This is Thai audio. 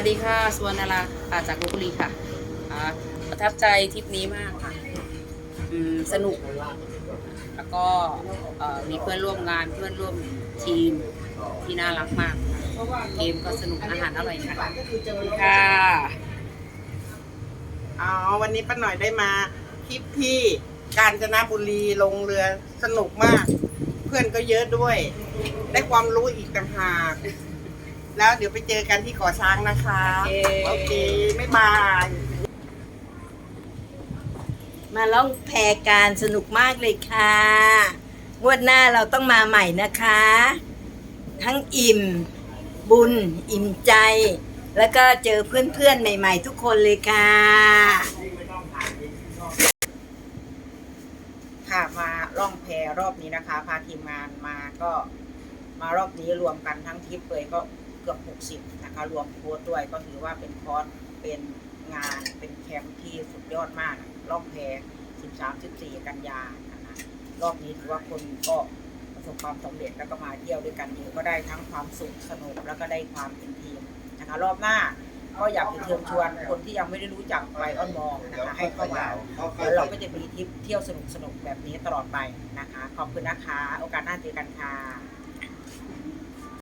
วัสดีค่ะสวนนาราอ่าจากลพบุรีค่ะอ่าประทับใจทริปนี้มากค่ะสนุก แล้วก็มีเพื่อนร่วมงานเพื่อนร่วมทีมที่น่ารักมาก เกมก็สนุกอาหารอร่อยค่ะค่ะอ๋อวันนี้ป้าหน่อยได้มาทริปที่กาญจนบุรีลงเรือสนุกมาก เพื่อนก็เยอะด้วย ได้ความรู้อีกต่างหาก แล้วเดี๋ยวไปเจอกันที่เก่อช้างนะคะโอเคไม่บาย มาล่องแพการสนุกมากเลยค่ะงวดหน้าเราต้องมาใหม่นะคะ ทั้งอิ่ม บุญ อิ่มใจ แล้วก็เจอเพื่อนๆ ใหม่ๆ ทุกคนเลยค่ะ ค่ะมาล่องแพรอบนี้นะคะ พาทีมงานมาก็มารอบนี้รวมกันทั้งทริปเลยก็เกือบ 60 นะคะ รวมโค้ดด้วยก็ถือว่าเป็นคอร์สเป็นงานเป็นแคมป์ที่สุดยอดมากล่องแพ13 14 กันยานะคะรอบนี้ถือว่าคนก็ประสบความสำเร็จแล้วก็มาเที่ยวด้วยกันเยอะก็ได้ทั้งความสุขสนุกแล้วก็ได้ความเป็นทีมนะคะ รอบหน้าก็อยากจะเชิญชวนคนที่ยังไม่ได้รู้จักไลออนมองนะคะให้เข้ามาแล้วเราก็จะมีทริปเที่ยวสนุกๆแบบนี้ตลอดไปนะคะ ขอบคุณนะคะ โอกาสหน้าเจอกันค่ะ